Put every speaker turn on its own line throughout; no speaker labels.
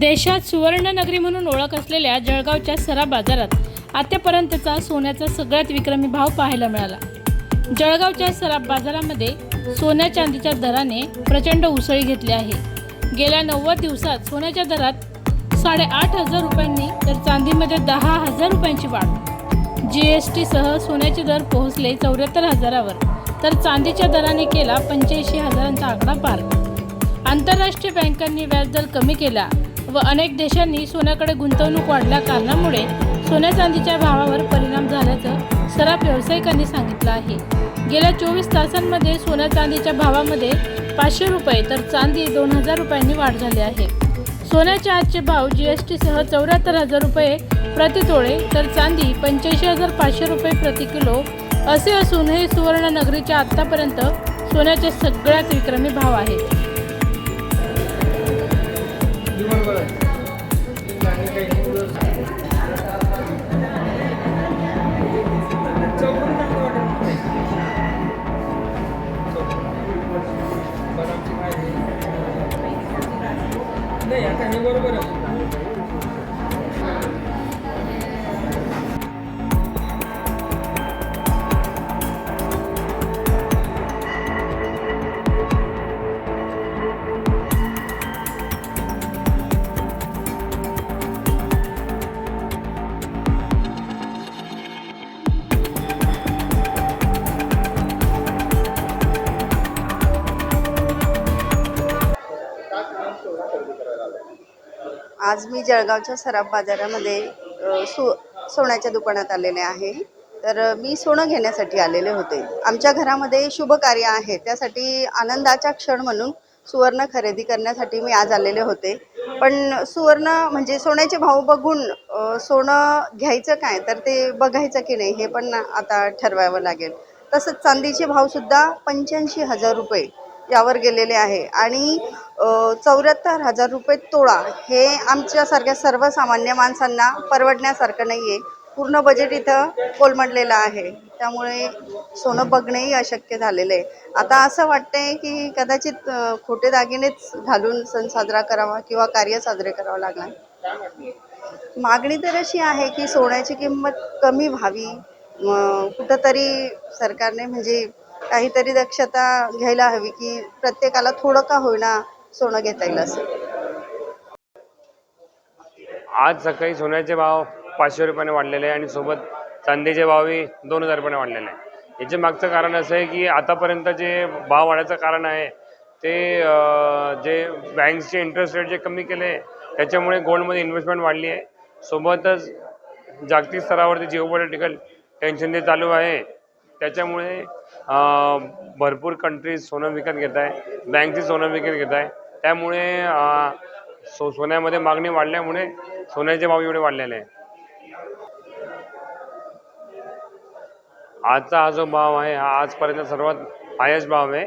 देशात सुवर्णनगरी म्हणून ओळख असलेल्या जळगावच्या सरा बाजारात आतापर्यंतचा सोन्याचा सगळ्यात विक्रमी भाव पाहायला मिळाला. जळगावच्या सराफ बाजारामध्ये सोन्या चांदीच्या दराने प्रचंड उसळी घेतली आहे. गेल्या नव्वद दिवसात सोन्याच्या दरात साडेआठ हजार रुपयांनी तर चांदीमध्ये दहा हजार रुपयांची वाढ. जी एस टीसह सोन्याचे दर पोहोचले चौऱ्याहत्तर हजारावर तर चांदीच्या दराने केला पंच्याऐंशी हजारांचा आकडा पार. आंतरराष्ट्रीय बँकांनी व्याजदर कमी केला व अनेक देशांनी सोन्याकडे गुंतवणूक वाढल्या कारणामुळे सोन्या चांदीच्या भावावर परिणाम झाल्याचं सराफ व्यावसायिकांनी सांगितलं आहे. गेल्या चोवीस तासांमध्ये सोन्या चांदीच्या भावामध्ये पाचशे रुपये तर चांदी दोन हजार रुपयांनी वाढ झाली आहे. सोन्याचे आजचे भाव जी एस टीसह चौऱ्याहत्तर हजार रुपये प्रति तोळे तर चांदी पंच्याऐंशी हजार पाचशे रुपये प्रति किलो असे असून हे सुवर्णनगरीच्या आत्तापर्यंत सोन्याचे सगळ्यात विक्रमी भाव आहेत.
नाही आता हे बरोबर आहे.
आज मी जळगावच्या सराफ बाजारामध्ये सो सोन्याच्या दुकानात आलेले आहे. तर मी सोनं घेण्यासाठी आलेले होते. आमच्या घरामध्ये शुभ कार्य आहे. त्यासाठी आनंदाचा क्षण म्हणून सुवर्ण खरेदी करण्यासाठी मी आज आलेले होते. पण सुवर्ण म्हणजे सोन्याचे भाव बघून सोनं घ्यायचं काय? तर ते बघायचं की नाही हे पण आता ठरवावं लागेल. तसंच चांदीचे भावसुद्धा पंच्याऐंशी हजार रुपये यावर गेलेले आहे. आणि चौऱ्याहत्तर हजार रुपये तोळा हे आमच्यासारख्या सर्वसामान्य माणसांना परवडण्यासारखं नाही आहे पूर्ण बजेट इथं कोलमडलेलं आहे. त्यामुळे सोनं बघणंही अशक्य झालेलं आहे. आता असं वाटतंय की कदाचित खोटे दागिनेच घालून सण साजरा करावा किंवा कार्य साजरे करावं लागणार. मागणी तर अशी आहे की सोन्याची किंमत कमी व्हावी. कुठंतरी सरकारने म्हणजे काहीतरी दक्षता घ्यायला हवी की प्रत्येकाला थोडं का होईना सोनं घेता येईल असं.
आज सकाळी सोन्याचे भाव पाचशे रुपयाने वाढलेले आहे आणि सोबत चांदीचे भावही दोन हजार रुपयाने वाढलेले आहे. याच्या मागचं कारण असं आहे की आतापर्यंत जे भाव वाढायचं कारण आहे ते जे बँक्सचे इंटरेस्ट रेट जे कमी केले त्याच्यामुळे गोल्डमध्ये इन्व्हेस्टमेंट वाढली आहे. सोबतच जागतिक स्तरावरती जिओपॉलिटिकल टेन्शन जे चालू आहे. त्याच्यामुळे भरपूर कंट्रीज सोनं विकत घेत आहे. बँकची सोनं विकत घेत आहे. त्यामुळे सो सोन्यामध्ये मागणी वाढल्यामुळे सोन्याचे भाव एवढे वाढलेले आहे आजचा हा जो भाव आहे हा आजपर्यंत सर्वात हायस्ट भाव आहे.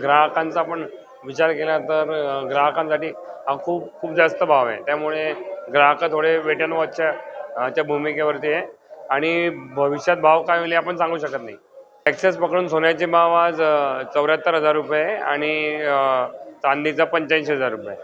ग्राहकांचा पण विचार केला तर ग्राहकांसाठी हा खूप खूप जास्त भाव आहे. त्यामुळे ग्राहक थोडे वेट अँड वॉचच्या च्या भूमिकेवरती आहे. आणि भविष्यात भाव काय होईल हे आपण सांगू शकत नाही. ॲक्सेस पकडून सोन्याचे भाव आज चौऱ्याहत्तर हजार रुपये आणि चांदीचा पंच्याऐंशी हजार रुपये